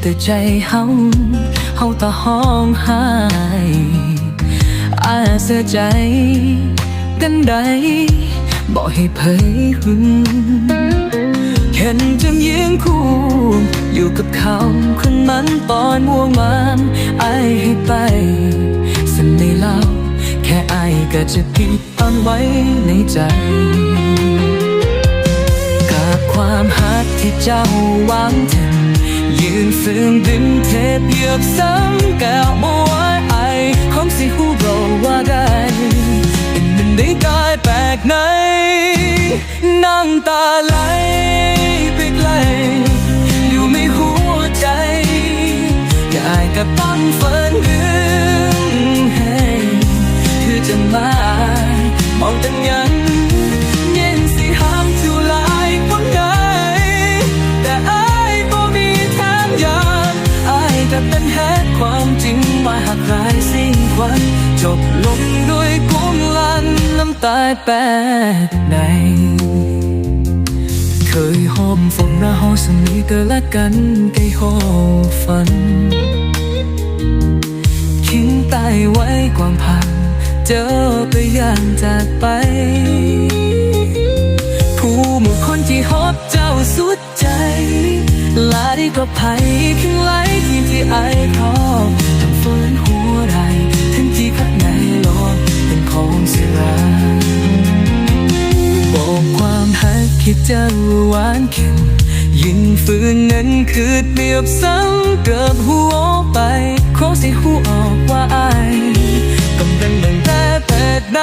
แต่ใจเฮาเฮาต่อห้องไห้อาเสียใจกันใดบอกให้เผยหึงเห็นจำยืนคู่อยู่กับเขาคนมันตอนมัวมันไอให้ไปสันไม่เล่าแค่ไอายก็จะผิดตอนไว้ในใจกับความหักที่เจ้าวางถึง ยืนฝืนดึงเทปเหยือบซ้ำแก้วบัวไอของสิหูเราว่าได้เป็นมันได้กายแปลกในน้ำตาไหลไปไกลอยู่ไม่หัวใจกายกับต้นเฟิ แต่เป็นแค่ความจริงว่าหากใครสิ้นควันจบลงด้วยกุ้มลันน้ำตาแปดใน เคยหอมฝนหน้าห้องสมีก็ละกันไกลหอฝัน คิงตายไว้ความพันเจอไปย่างจากไป ผู้หมู่คนที่ฮอบเจ้าสุดใจ ลาได้ก็ภัยขึ้นไหล ที่ไอายพอทำฝืนหัวใจทั้งที่ข้างในโลกเป็นของเสียบอกความหักคิดจะหวานเข็มยิ่งฝืนนั้นคือเปรียบซ้ำเกิดหัวไปขอสิหูออกว่าไอายกำลังตั้งแต่เปิดใน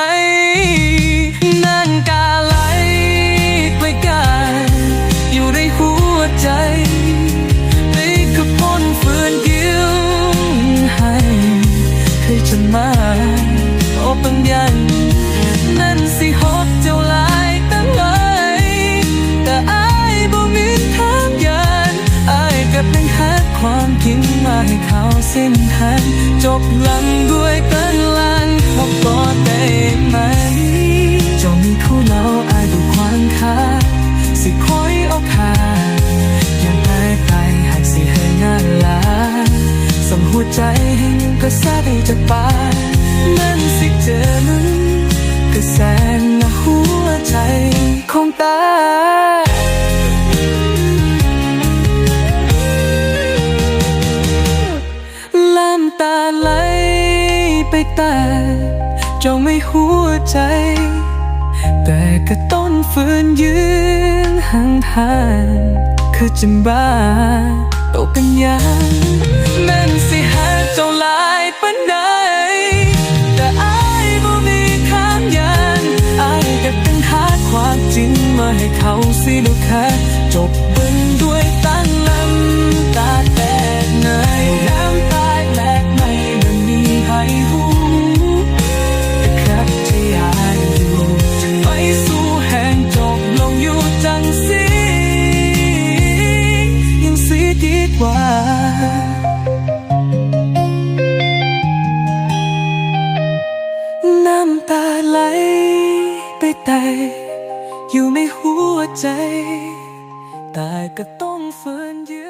ความจริงมาให้เขาสิ้นทางจบลงด้วยกันลันเขาก็ได้ไหมจ้ามีคู่เราอายดูควางคาสิคอยเอาคายังหายไปหากสิให้งานลาสมหัวใจให้ก็ซาได้จากปานั่นสิเจอนั้นก็แสนนหัวใจของตา ไปแต่เจ้าไม่หัวใจ แต่ก็ต้นฝืนยืนห่างห่างคือจะบ้าตกกันยางแม่นสิหาเจ้าลายปันใดแต่อายบ่มีทางยานอายก็เป็นหาความจริงมาให้เขาสิลูกค้าจบเบิ่งด ดีกว่าน้ำตาไหลไปแต่อยู่ในหัวใจ แต่ก็ต้องฝืนยืน